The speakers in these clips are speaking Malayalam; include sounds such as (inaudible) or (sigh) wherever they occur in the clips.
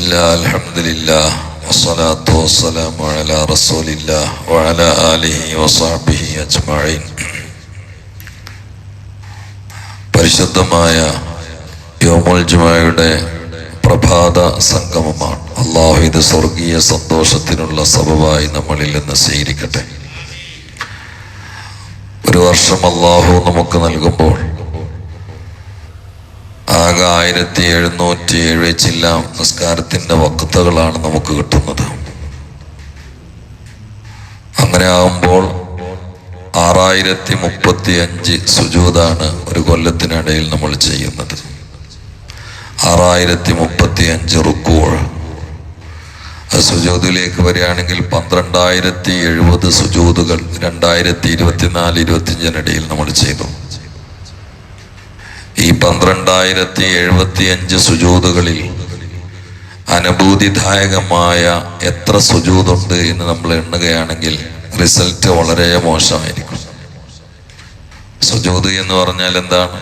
الله الحمد لله والصلاة والسلام على رسول الله وعلى آله وصحبه أجمعين പരിശുദ്ധമായ യോമുൽ ജുമായുടെ പ്രഭാത സംഗമമാണ് അള്ളാഹു ഇത് സ്വർഗീയ സന്തോഷത്തിനുള്ള സബബായി നമ്മളിൽ നിന്ന് സ്വീകരിക്കട്ടെ ഒരു വർഷം അള്ളാഹു നമുക്ക് നൽകുമ്പോൾ ആകെ ആയിരത്തി എഴുന്നൂറ്റി ഏഴ് ചില്ല നിസ്കാരത്തിന്റെ വക്തകളാണ് നമുക്ക് കിട്ടുന്നത്. അങ്ങനെ ആകുമ്പോൾ ആറായിരത്തി മുപ്പത്തി അഞ്ച് സുജൂതാണ് ഒരു കൊല്ലത്തിനിടയിൽ നമ്മൾ ചെയ്യുന്നത്. ആറായിരത്തി മുപ്പത്തി അഞ്ച് റുക്കൂൾ സുജൂതിലേക്ക് വരികയാണെങ്കിൽ പന്ത്രണ്ടായിരത്തി എഴുപത് സുജൂതുകൾ രണ്ടായിരത്തി ഇരുപത്തിനാല് ഇരുപത്തിയഞ്ചിനിടയിൽ നമ്മൾ ചെയ്തു. ഈ പന്ത്രണ്ടായിരത്തി എഴുപത്തി അഞ്ച് സുജൂതുകളിൽ അനുഭൂതിദായകമായ എത്ര സുജൂതുണ്ട് എന്ന് നമ്മൾ എണ്ണുകയാണെങ്കിൽ റിസൾട്ട് വളരെ മോശമായിരിക്കും. സുജൂത് എന്ന് പറഞ്ഞാൽ എന്താണ്?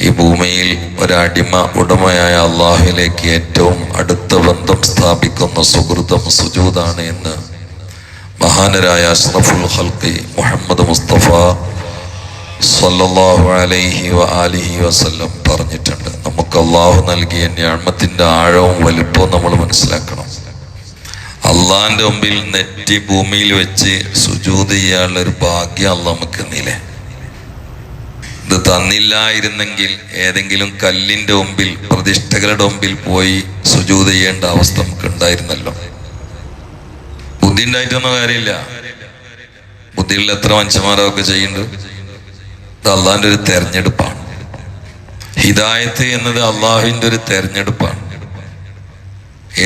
ഈ ഭൂമിയിൽ ഒരടിമ ഉടമയായ അള്ളാഹുലേക്ക് ഏറ്റവും അടുത്ത ബന്ധം സ്ഥാപിക്കുന്ന സുഹൃതം സുജൂതാണ് എന്ന് മഹാനരായ അഷ്റഫുൽ ഹൽക്കി മുഹമ്മദ് മുസ്തഫ സല്ലല്ലാഹു അലൈഹി വ ആലിഹി വസല്ലം പറഞ്ഞിട്ടുണ്ട്. നമുക്ക് അള്ളാഹു നൽകിയ ഞാമത്തിന്റെ ആഴവും വലുപ്പവും നമ്മൾ മനസ്സിലാക്കണം. അള്ളാഹിന്റെ മുമ്പിൽ നെറ്റി ഭൂമിയിൽ വെച്ച് സുജൂത് ചെയ്യാനുള്ള ഒരു ഭാഗ്യം അള്ള നമുക്ക് നിലേ ഇത് തന്നില്ലായിരുന്നെങ്കിൽ ഏതെങ്കിലും കല്ലിന്റെ മുമ്പിൽ പ്രതിഷ്ഠകളുടെ മുമ്പിൽ പോയി സുജൂത് ചെയ്യേണ്ട അവസ്ഥ നമുക്ക് ഉണ്ടായിരുന്നല്ലോ. ബുദ്ധി ഉണ്ടായിട്ടൊന്നും കാര്യമില്ല. ബുദ്ധിയുള്ള എത്ര മനുഷ്യന്മാരൊക്കെ ചെയ്യുന്നുണ്ട്? ഇത് അള്ളാഹിന്റെ ഒരു തെരഞ്ഞെടുപ്പാണ്. ഹിദായത്ത് എന്നത് അള്ളാഹുവിന്റെ ഒരു തെരഞ്ഞെടുപ്പാണ്.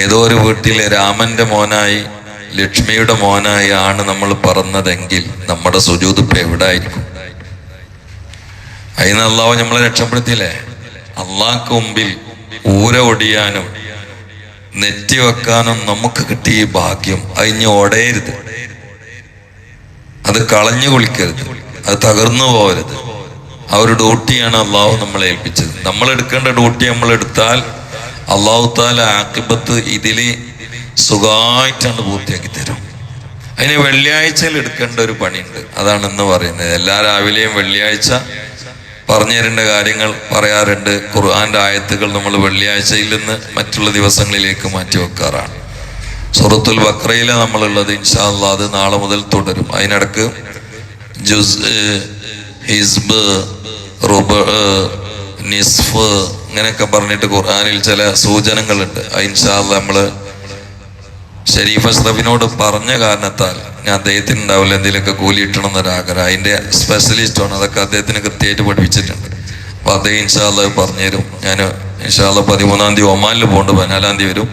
ഏതോ ഒരു വീട്ടിലെ രാമന്റെ മോനായി ലക്ഷ്മിയുടെ മോനായി ആണ് നമ്മൾ പറഞ്ഞതെങ്കിൽ നമ്മുടെ സുജൂത് ഇപ്പൊ എവിടെ ആയിരിക്കും അതിന് അള്ളാഹു നമ്മളെ രക്ഷപ്പെടുത്തിയില്ലേ? അള്ളാഹ്ക്ക് മുമ്പിൽ ഊര ഒടിയാനും നെറ്റി വെക്കാനും നമുക്ക് കിട്ടിയ ഭാഗ്യം അതിഞ്ഞ് ഓടയരുത് അത് കളഞ്ഞു കുളിക്കരുത്. അത് തകർന്നു പോകരുത്. ആ ഒരു ഡ്യൂട്ടിയാണ് അള്ളാഹു നമ്മളെ ഏൽപ്പിച്ചത്. നമ്മൾ എടുക്കേണ്ട ഡ്യൂട്ടി നമ്മൾ എടുത്താൽ അള്ളാഹു താല ആക്കിബത്ത് ഇതിലെ സുഖമായിട്ടാണ് പൂർത്തിയാക്കി തരും. അതിന് വെള്ളിയാഴ്ചയിൽ എടുക്കേണ്ട ഒരു പണിയുണ്ട്. അതാണ് ഇന്ന് പറയുന്നത്. എല്ലാ രാവിലെയും വെള്ളിയാഴ്ച പറഞ്ഞു തരേണ്ട കാര്യങ്ങൾ പറയാറുണ്ട്. ഖുർആന്റെ ആയത്തുകൾ നമ്മൾ വെള്ളിയാഴ്ചയിൽ നിന്ന് മറ്റുള്ള ദിവസങ്ങളിലേക്ക് മാറ്റി വെക്കാറാണ്. സുഹൃത്തുൽ ബക്രയിലെ നമ്മളുള്ളത്. ഇൻഷാ അള്ളാഹ് അത് നാളെ മുതൽ തുടരും. അതിനിടക്ക് ജുസ് ഹിസ്ബ് റുബ് നിസ്ഫ് ഇങ്ങനെയൊക്കെ പറഞ്ഞിട്ട് ഖുർആാനിൽ ചില സൂചനകളുണ്ട്. അത് നമ്മൾ ഷരീഫ് അഷ്റഫിനോട് പറഞ്ഞ കാരണത്താൽ ഞാൻ അദ്ദേഹത്തിന് ഉണ്ടാവില്ല എന്തെങ്കിലുമൊക്കെ കൂലി കിട്ടണം എന്നൊരാഗ്രഹം. അതിന്റെ സ്പെഷ്യലിസ്റ്റാണ് അതൊക്കെ അദ്ദേഹത്തിന് കൃത്യമായിട്ട് പഠിപ്പിച്ചിട്ടുണ്ട്. അപ്പോൾ അദ്ദേഹം ഇൻഷാല്ല പറഞ്ഞുതരും. ഞാൻ ഇൻഷാല്ല പതിമൂന്നാം തീയതി ഒമാനിൽ പോകുന്നുണ്ട് പതിനാലാം തീയതി വരും.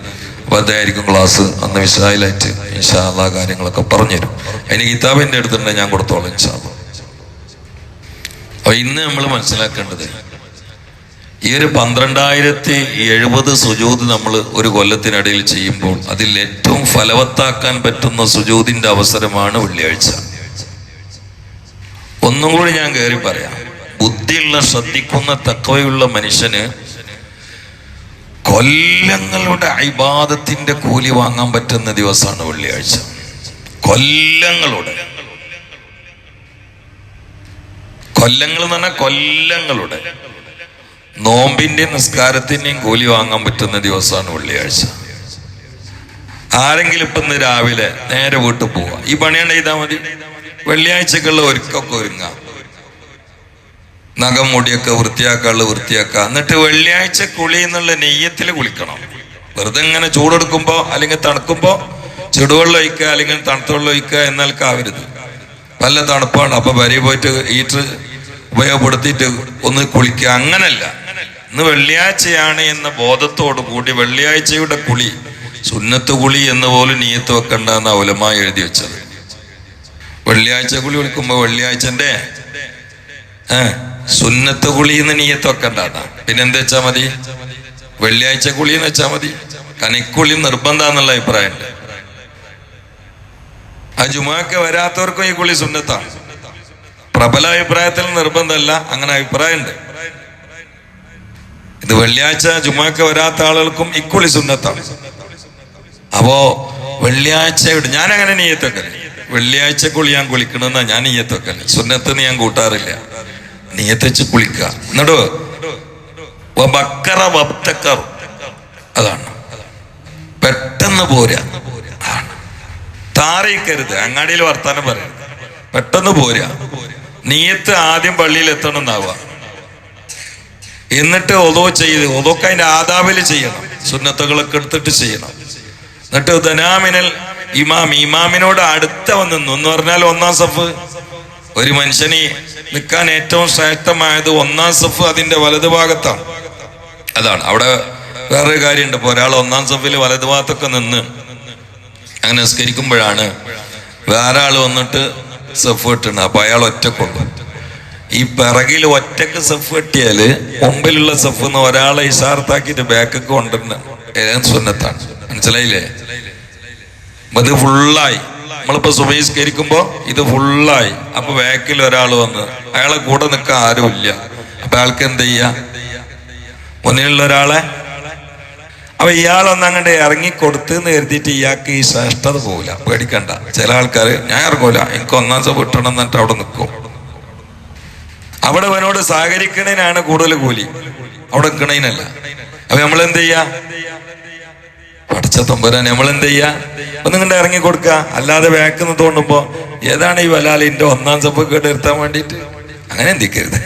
അപ്പോൾ അദ്ദേഹമായിരിക്കും ക്ലാസ് അന്ന് വിശാലായിട്ട് ഇൻഷാല്ല കാര്യങ്ങളൊക്കെ പറഞ്ഞുതരും. അതിന് കിതാബ് എന്റെ അടുത്തുണ്ടെങ്കിൽ ഞാൻ കൊടുത്തോളാം ഇൻഷാല്ല അപ്പൊ ഇന്ന് നമ്മൾ മനസ്സിലാക്കേണ്ടത് ഈ ഒരു പന്ത്രണ്ടായിരത്തി എഴുപത് സുജൂത് നമ്മൾ ഒരു കൊല്ലത്തിനിടയിൽ ചെയ്യുമ്പോൾ അതിൽ ഏറ്റവും ഫലവത്താക്കാൻ പറ്റുന്ന സുജൂതിന്റെ അവസരമാണ് വെള്ളിയാഴ്ച. ഒന്നും കൂടി ഞാൻ കയറി പറയാം. ബുദ്ധിയുള്ള ശ്രദ്ധിക്കുന്ന തക്കവയുള്ള മനുഷ്യന് കൊല്ലങ്ങളുടെ അഭിബാധത്തിന്റെ കൂലി വാങ്ങാൻ പറ്റുന്ന ദിവസമാണ് വെള്ളിയാഴ്ച. കൊല്ലങ്ങളുടെ. കൊല്ലങ്ങൾ എന്ന് പറഞ്ഞാൽ കൊല്ലങ്ങളുടെ. നോമ്പിന്റെയും നിസ്കാരത്തിന്റെയും കൂലി വാങ്ങാൻ പറ്റുന്ന ദിവസമാണ് വെള്ളിയാഴ്ച. ആരെങ്കിലും ഇപ്പൊ ഇന്ന് രാവിലെ നേരെ വീട്ടിൽ പോവാ. ഈ പണിയാണ് ചെയ്താൽ മതി. വെള്ളിയാഴ്ചക്കുള്ള ഒരുക്കൊക്കെ ഒരുങ്ങാം. നഖം മുടിയൊക്കെ വൃത്തിയാക്കാനുള്ള വൃത്തിയാക്കുക എന്നിട്ട് വെള്ളിയാഴ്ച കുളി എന്നുള്ള നെയ്യത്തിൽ കുളിക്കണം. വെറുതെ ഇങ്ങനെ ചൂടെടുക്കുമ്പോ അല്ലെങ്കിൽ തണുക്കുമ്പോ ചുടുവെള്ളം ഒഴിക്കുക അല്ലെങ്കിൽ തണുത്ത വെള്ളം ഒഴിക്കുക എന്നാൽ കാവരുത്. നല്ല തണുപ്പാണ്. അപ്പൊ വരി പോയിട്ട് ഹീറ്റർ ഉപയോഗപ്പെടുത്തിയിട്ട് ഒന്ന് കുളിക്കുക. അങ്ങനല്ല. ഇന്ന് വെള്ളിയാഴ്ചയാണ് എന്ന ബോധത്തോടു കൂടി വെള്ളിയാഴ്ചയുടെ കുളി സുന്നത്ത് കുളി എന്ന് പോലും നീയത്ത് വെക്കണ്ട എന്ന അവലമായി എഴുതി വെച്ചത്. വെള്ളിയാഴ്ച കുളി വിളിക്കുമ്പോ വെള്ളിയാഴ്ചന്റെ സുന്നത്ത് കുളി എന്ന് നീയത്ത് വെക്കണ്ട പിന്നെന്ത് വെച്ചാ മതി? വെള്ളിയാഴ്ച കുളി എന്ന് വെച്ചാ മതി. കനിക്കുളി നിർബന്ധം എന്നുള്ള അഭിപ്രായമുണ്ട് ആ ജുമാക്ക് വരാത്തവർക്കും ഈ കുളി സുന്നത്താണ്. പ്രബല അഭിപ്രായത്തിൽ നിർബന്ധമല്ല അങ്ങനെ അഭിപ്രായമുണ്ട്. ഇത് വെള്ളിയാഴ്ച ജുമാക്ക് വരാത്ത ആളുകൾക്കും ഇക്കുളി സുന്നത്താണ്. അപ്പോ വെള്ളിയാഴ്ച ഞാൻ അങ്ങനെ നീയത്തൊക്കെ വെള്ളിയാഴ്ച ഞാൻ കുളിക്കണമെന്നാ ഞാൻ നീയത്തൊക്കെ സുന്നത്ത് ഞാൻ കൂട്ടാറില്ല. നീയത്തച്ച് കുളിക്ക. കുളിക്കുക എന്നിട്ടോ ബക്കറ വപ്തക്കർ അതാണ്. പെട്ടെന്ന് പോരാ. താറിക്കരുത് അങ്ങാടിയിൽ വർത്താനം പറയാം. പെട്ടെന്ന് പോരാ. നീയത്ത് ആദ്യം പള്ളിയിൽ എത്തണം എന്നാവുക എന്നിട്ട് ഒതോ ചെയ്ത് ഒതൊക്കെ അതിന്റെ ആദാബിൽ ചെയ്യണം. സുന്നത്തുകളൊക്കെ എടുത്തിട്ട് ചെയ്യണം. എന്നിട്ട് ധനാമിനൽ ഇമാം ഇമാമിനോട് അടുത്ത വന്നു എന്ന് പറഞ്ഞാൽ ഒന്നാം സഫ്. ഒരു മനുഷ്യന് നിൽക്കാൻ ഏറ്റവും ശ്രേഷ്ഠമായത് ഒന്നാം സഫ് അതിന്റെ വലതുഭാഗത്താണ് അതാണ്. അവിടെ വേറൊരു കാര്യമുണ്ട്. ഇപ്പൊ ഒരാൾ ഒന്നാം സഫിൽ വലതുഭാഗത്തൊക്കെ നിന്ന് അങ്ങനെ നിസ്കരിക്കുമ്പോഴാണ് വേറെ ആൾ വന്നിട്ട് സഫ് കെട്ടണം അപ്പൊ അയാൾ ഒറ്റക്കുണ്ട് ഈ പിറകിൽ ഒറ്റയ്ക്ക് സെഫ് കെട്ടിയാൽ മുമ്പിലുള്ള സെഫ് എന്ന് ഒരാളെ ഇഷാർത്താക്കിട്ട് ബാക്കൊക്കെ കൊണ്ടുവരുന്ന സുന്നത്താണ്. മനസ്സിലായില്ലേ? ഇത് ഫുള്ളായി. നമ്മളിപ്പോ സുബഹിസ്കരിക്കുമ്പോ ഇത് ഫുള്ളായി. അപ്പൊ ബാക്കിൽ ഒരാൾ വന്ന് അയാളെ കൂടെ നിൽക്കാൻ ആരുമില്ല. അപ്പൊ അയാൾക്ക് എന്ത് ചെയ്യാ? മുന്നിലുള്ള ഒരാളെ അപ്പൊ ഇയാളൊന്ന് അങ്ങോട്ട് ഇറങ്ങി കൊടുത്ത് എന്ന് കരുതിയിട്ട് ഇയാൾക്ക് ഈ ശ്രേഷ്ഠത പോകില്ല പേടിക്കണ്ട. ചില ആൾക്കാർ ഞാൻ ഇറങ്ങൂല. എനിക്ക് ഒന്നാം ദിവസം വിട്ടണം എന്നിട്ട് അവിടെ നിൽക്കും അവിടെ അവനോട് സഹകരിക്കണേനാണ് കൂടുതൽ കൂലി. അവിടെ നിൽക്കണേനല്ല അപ്പൊ നമ്മൾ എന്ത് ചെയ്യാ? പഠിച്ച തമ്പുരാൻ നമ്മൾ എന്ത് ചെയ്യാ? ഒന്നും കണ്ട് ഇറങ്ങി കൊടുക്ക. അല്ലാതെ വേക്കുന്ന തോണ്ടുമ്പോ ഏതാണ് ഈ വലാലിന്റെ ഒന്നാം സഭ കേട്ട് നിർത്താൻ വേണ്ടിയിട്ട്? അങ്ങനെ എന്തിക്കരുത്.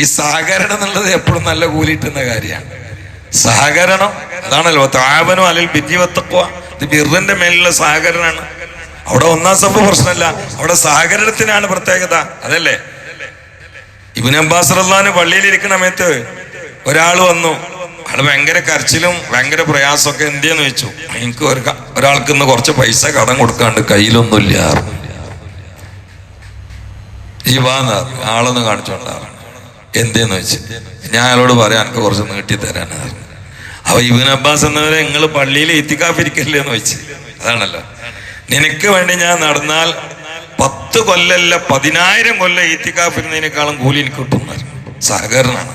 ഈ സഹകരണം എന്നുള്ളത് എപ്പോഴും നല്ല കൂലിട്ടുന്ന കാര്യമാണ്. സഹകരണം. അതാണല്ലോ താപനം അല്ലെങ്കിൽ ബിജിവത്തക്കുക ഇത് ബിറിന്റെ മേലുള്ള സഹകരണമാണ് അവിടെ ഒന്നാം സഭ പ്രശ്നമല്ല അവിടെ സഹകരണത്തിനാണ് പ്രത്യേകത. അതല്ലേ? ഇബിൻ അബ്ബാസ് റഹ്ലാന് പള്ളിയിലിരിക്കുന്ന സമയത്ത് ഒരാൾ വന്നു. ആൾ ഭയങ്കര കരച്ചിലും ഭയങ്കര പ്രയാസമൊക്കെ എന്തിയെന്ന് വെച്ചു എനിക്ക് ഒരു ഒരാൾക്ക് ഇന്ന് കുറച്ച് പൈസ കടം കൊടുക്കാണ്ട് കയ്യിലൊന്നുമില്ല. ഈ വാന്ന് ആളൊന്ന് കാണിച്ചോണ്ടാ എന്തേന്ന് വെച്ച് ഞാൻ അയാളോട് പറയാൻ എനിക്ക് കുറച്ച് നീട്ടി തരാനാണ്. അപ്പൊ ഇബിൻ അബ്ബാസ് എന്നവരെ നിങ്ങൾ പള്ളിയിൽ എത്തിക്കാഫിരിക്കല്ലേ എന്ന് വെച്ച് അതാണല്ലോ. നിനക്ക് വേണ്ടി ഞാൻ നടന്നാൽ പത്ത് കൊല്ലല്ല പതിനായിരം കൊല്ലം എത്തിക്കാഫിരുന്നതിനേക്കാളും കൂലി എനിക്ക് കിട്ടും സഹകരണമാണ്.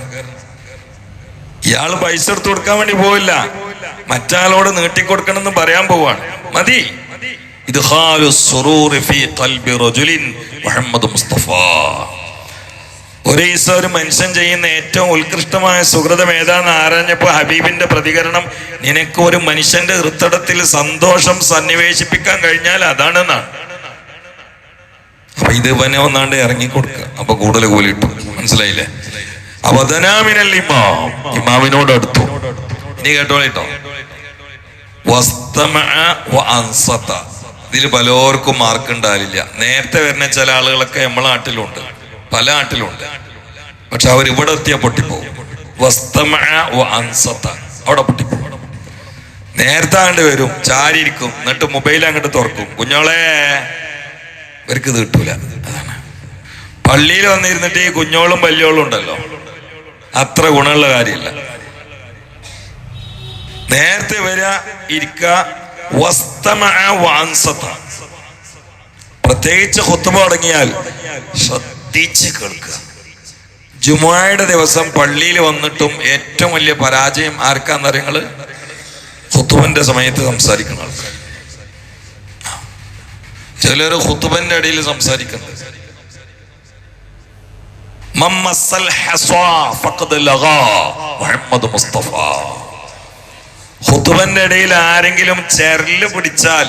ഇയാൾ പൈസ എടുത്തു കൊടുക്കാൻ വേണ്ടി പോവില്ല. മറ്റാളോട് നീട്ടിക്കൊടുക്കണം എന്ന് പറയാൻ പോവാണ്. മതി. ഇദ്ഖാലു സുറൂർ ഫി റജുലിൻ മുഹമ്മദ് മുസ്തഫ. ഒരു ദിവസം ഒരു മനുഷ്യൻ ചെയ്യുന്ന ഏറ്റവും ഉത്കൃഷ്ടമായ സുഹൃതം ഏതാന്ന് ആരാഞ്ഞപ്പോ ഹബീബിന്റെ പ്രതികരണം? നിനക്ക് ഒരു മനുഷ്യന്റെ ഹൃത്തടത്തിൽ സന്തോഷം സന്നിവേശിപ്പിക്കാൻ കഴിഞ്ഞാൽ അതാണെന്നാണ്. അപ്പൊ ഇത് ഇവനെ ഒന്നാണ്ട് ഇറങ്ങി കൊടുക്കുക അപ്പൊ കൂടുതൽ കൂലി കിട്ടും. മനസ്സിലായില്ലേ? അവതനാമിനൽ ഇമാം. ഇമാമിനോട് അടുത്തു. നീ കേട്ടോളിട്ടോ. ഇതിൽ പലർക്കും മാർക്ക് ഉണ്ടാവില്ല നേരത്തെ വരുന്ന ചില ആളുകളൊക്കെ നമ്മളെ നാട്ടിലുണ്ട്. പല നാട്ടിലുണ്ട് പക്ഷെ അവർ ഇവിടെ എത്തിയ പൊട്ടിപ്പോകും വസ്തമഅ വ അൻസത. അവിടെ പൊട്ടിപ്പോകും നേരത്തെ അങ്ങോട്ട് വരും ചാരിയിരിക്കും എന്നിട്ട് മൊബൈൽ അങ്ങോട്ട് തുറക്കും. കുഞ്ഞോളെ ഇവർക്ക് ഇത് കിട്ടൂല. അതാണ്. പള്ളിയിൽ വന്നിരുന്നിട്ട് ഈ കുഞ്ഞോളും വല്യോളും ഉണ്ടല്ലോ. അത്ര ഗുണമുള്ള കാര്യമില്ല. നേരത്തെ വരിക ഇരിക്ക വസ്തമ വാൻസത്ത പ്രത്യേകിച്ച് കൊത്തുമ്പോ തുടങ്ങിയാൽ ശ്രദ്ധിച്ച് കേൾക്കുക. ജുമായുടെ ദിവസം പള്ളിയിൽ വന്നിട്ടും ഏറ്റവും വലിയ പരാജയം ആർക്കാന്നറിയങ്ങൾ ഹുത്തുബന്റെ സമയത്ത് സംസാരിക്കുന്ന ആൾക്കാർ ചിലർ ഹുത്തുബന്റെ അടിയിൽ സംസാരിക്കുന്നത് മുഹമ്മദ് മുസ്തഫ. ഇടയിൽ ആരെങ്കിലും ചെരൽ പിടിച്ചാൽ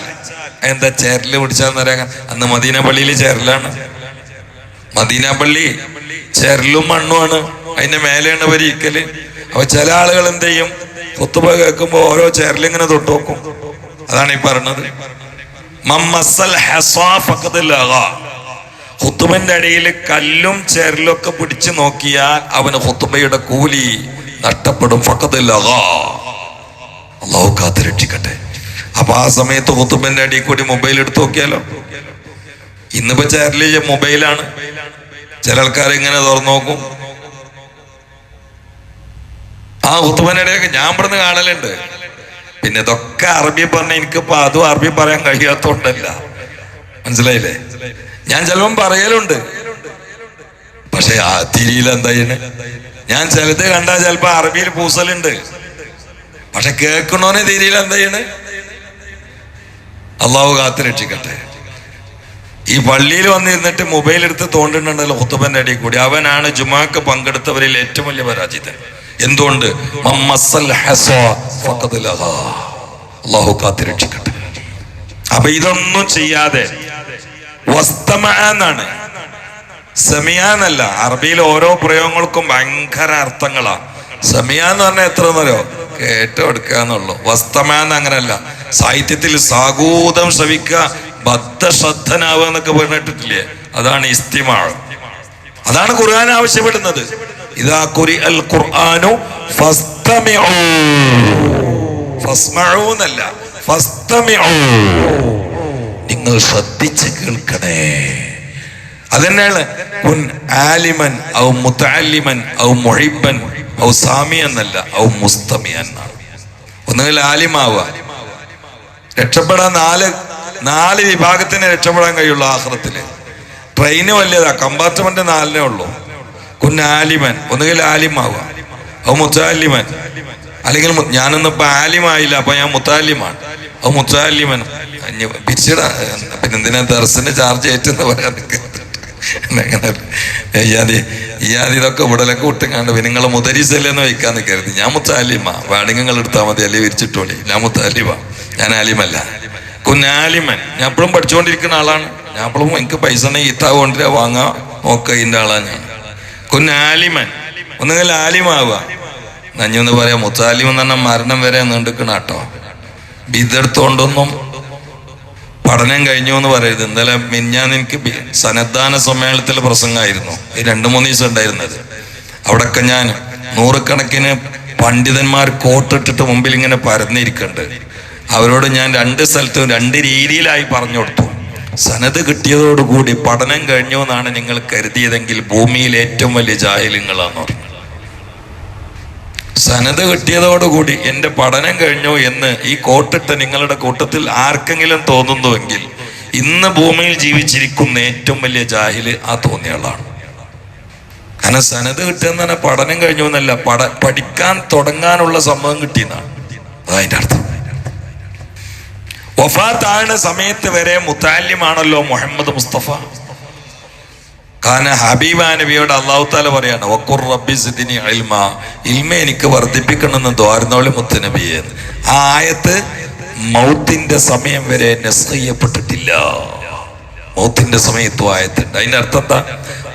എന്താ ചെരൽ പറയാൻ? അന്ന് മദീന പള്ളിയിൽ ചെരലാണ്. മദീന പള്ളി ചെരലും മണ്ണുമാണ്. അതിന്റെ മേലെയാണ് ഇവർ ഇരിക്കൽ. അപ്പൊ ചില ആളുകൾ എന്ത് ചെയ്യും? കൊത്തുപ കേൾക്കുമ്പോ ഓരോ ചെരലിങ്ങനെ തൊട്ട് നോക്കും. അതാണ് ഈ പറഞ്ഞത്. ഹുത്തുബന്റെ അടിയിൽ കല്ലും ചെരലും ഒക്കെ പിടിച്ചു നോക്കിയാൽ അവന് ഹുത്തുബയുടെ കൂലി നഷ്ടപ്പെടും. ഫക്കത്തില്ല അള്ളാഹു കാത്ത് രക്ഷിക്കട്ടെ. അപ്പൊ ആ സമയത്ത് ഹുത്തുബന്റെ അടിയിൽ കൂടി മൊബൈൽ എടുത്ത് നോക്കിയാലോ? ഇന്നിപ്പോ ചേരൽ മൊബൈലാണ്. ചില ആൾക്കാർ ഇങ്ങനെ തുറന്നു നോക്കും. ആ ഹുത്തുബന്റെ ഇടയൊക്കെ ഞാൻ ഇവിടുന്ന് കാണലുണ്ട്. പിന്നെ ഇതൊക്കെ അറബി പറഞ്ഞ എനിക്കിപ്പോ അതും അറബി പറയാൻ കഴിയാത്തോണ്ടല്ല. മനസ്സിലായില്ലേ? ഞാൻ ചിലപ്പം പറയലുണ്ട്. പക്ഷെ ആ തിരിയിൽ ഞാൻ ചിലത് കണ്ടാൽ ചിലപ്പോ അറബിയിൽ പൂസലുണ്ട്. പക്ഷെ കേൾക്കണോനെ തിരിയിൽ എന്താ ചെയ്യണേ? അള്ളാഹു കാത്തു രക്ഷിക്കട്ടെ. ഈ പള്ളിയിൽ വന്നിരുന്നിട്ട് മൊബൈൽ എടുത്ത് തോണ്ടിട്ടുണ്ടല്ലോ ഹുത്തുബന്റെ അടിയിൽ കൂടി. അവനാണ് ജുമാക്ക് പങ്കെടുത്തവരിൽ ഏറ്റവും വലിയ പരാജിതൻ എന്തുകൊണ്ട്. അള്ളാഹു കാത്തിരക്ഷിക്കട്ടെ അപ്പൊ ഇതൊന്നും ചെയ്യാതെ വസ്തമ എന്നാണ്. സെമിയാന്നല്ല അറബിയിൽ ഓരോ പ്രയോഗങ്ങൾക്കും ഭയങ്കര അർത്ഥങ്ങളാ. സെമിയ എന്ന് പറഞ്ഞാൽ എത്ര എന്നറിയോ വസ്തമ വസ്തമാന്ന് അങ്ങനല്ല സാഹിത്യത്തിൽ സാഗൂതം ശ്രവിക്കുക ബദ്ധശ്രദ്ധനാവുക എന്നൊക്കെ പറഞ്ഞിട്ടില്ലേ? അതാണ് ഇസ്തിമാൾ അതാണ് ഖുർആൻ ആവശ്യപ്പെടുന്നത്. ഇതാ കുരി അൽ ഖുർആനു എന്നല്ല നിങ്ങൾ ശ്രദ്ധിച്ച് കേൾക്കണേ. അതന്നെയാണ് കുൻ ആലിമൻ ഔ ഔ ഔ സാമി എന്നല്ല ഔ ഒന്നുകിൽ ആലിമാവുക. രക്ഷപ്പെടാൻ നാല് നാല് വിഭാഗത്തിന് രക്ഷപ്പെടാൻ കഴിയുള്ളൂ ആഹ്റത്തിൽ. ട്രെയിന് വലിയതാ കമ്പാർട്ട്മെന്റ് നാലിനേ ഉള്ളൂ. കുഞ്ഞ് ആലിമൻ ഒന്നുകിൽ ആലിമാവുക ഔ മുത്താലിമൻ. അല്ലെങ്കിൽ ഞാനൊന്നിപ്പോ ആലിമായില്ല അപ്പൊ ഞാൻ മുത്താലിമാണ്. ഔ മുത്താലിമൻ. പിരിച്ചിട പിന്നെ എന്തിനാ ദർശന ചാർജ് ഏറ്റെന്ന് പറയാൻ ഇയാതി ഇയാതി ഇതൊക്കെ ഉടലൊക്കെ പിന്നെ നിങ്ങൾ മുതരീസല്ലെന്ന് വയ്ക്കാൻ നിൽക്കരുത് ഞാൻ മുത്താലിമ. വേണമെങ്കിൽ എടുത്താൽ മതി അല്ലെ വിരിച്ചിട്ടോളി. ഞാൻ മുത്താലിമ. ഞാൻ ആലിമല്ല. കുഞ്ഞാലിമൻ. ഞാൻ എപ്പോഴും പഠിച്ചുകൊണ്ടിരിക്കുന്ന ആളാണ്. ഞാൻ എപ്പോഴും എനിക്ക് പൈസ ഉണ്ടെങ്കിൽ കൊണ്ടിര വാങ്ങാ നോക്ക ഇതിന്റെ ആളാണ് ഞാൻ. കുഞ്ഞാലിമൻ. ഒന്നുകിൽ ആലിമാവുക നഞ്ഞൊന്ന് പറയാം മുത്താലിം എന്ന് പറഞ്ഞാൽ മരണം വരെ നീണ്ടിക്കണ കേട്ടോ ബിതെടുത്തോണ്ടൊന്നും പഠനം കഴിഞ്ഞു എന്ന് പറയരുത്. ഇന്നലെ മിഞ്ഞാന്ന് എനിക്ക് സന്നദ്ധാന സമ്മേളനത്തിൽ പ്രസംഗമായിരുന്നു. ഈ രണ്ടു മൂന്ന് ദിവസം ഉണ്ടായിരുന്നത്. അവിടൊക്കെ ഞാൻ നൂറുകണക്കിന് പണ്ഡിതന്മാർ കോട്ടിട്ടിട്ട് മുമ്പിൽ ഇങ്ങനെ പരന്നിരിക്കുന്നുണ്ട്. അവരോട് ഞാൻ രണ്ട് സ്ഥലത്തും രണ്ട് രീതിയിലായി പറഞ്ഞു കൊടുത്തു. സനത് കിട്ടിയതോടുകൂടി പഠനം കഴിഞ്ഞു എന്നാണ് നിങ്ങൾ കരുതിയതെങ്കിൽ ഭൂമിയിൽ ഏറ്റവും വലിയ ജാഹലിങ്ങളാന്ന് പറഞ്ഞു. സനത് കിട്ടിയതോടുകൂടി എന്റെ പഠനം കഴിഞ്ഞു എന്ന് ഈ കോട്ടിട്ട നിങ്ങളുടെ കൂട്ടത്തിൽ ആർക്കെങ്കിലും തോന്നുന്നുവെങ്കിൽ ഇന്ന് ഭൂമിയിൽ ജീവിച്ചിരിക്കുന്ന ഏറ്റവും വലിയ ജാഹിൽ ആ തോന്നിയ ആളാണ്. കാരണം സനത് കിട്ടുന്ന പഠനം കഴിഞ്ഞു എന്നല്ല പഠ പഠിക്കാൻ തുടങ്ങാനുള്ള സംഭവം കിട്ടിയെന്നാണ്. അതതിന്റെ അർത്ഥം. വഫാത്താകുന്ന സമയത്ത് വരെ മുത്താലിമാണല്ലോ മുഹമ്മദ് മുസ്തഫ. കാരണം ഹബീബ നബിയോട് അള്ളാഹു താല പറയാണ് വക്കുർ റബ്ബി സിദിനി ഇൽമ. ഇൽമ എനിക്ക് വർദ്ധിപ്പിക്കണമെന്ന് ദ്വാരനോളി മുത്തുനബിയെ ആ ആയത്ത് മൗത്തിന്റെ സമയം വരെ നെസ് മൗത്തിന്റെ സമയത്തും ആയത്തുണ്ട്. അതിന്റെ അർത്ഥം എന്താ?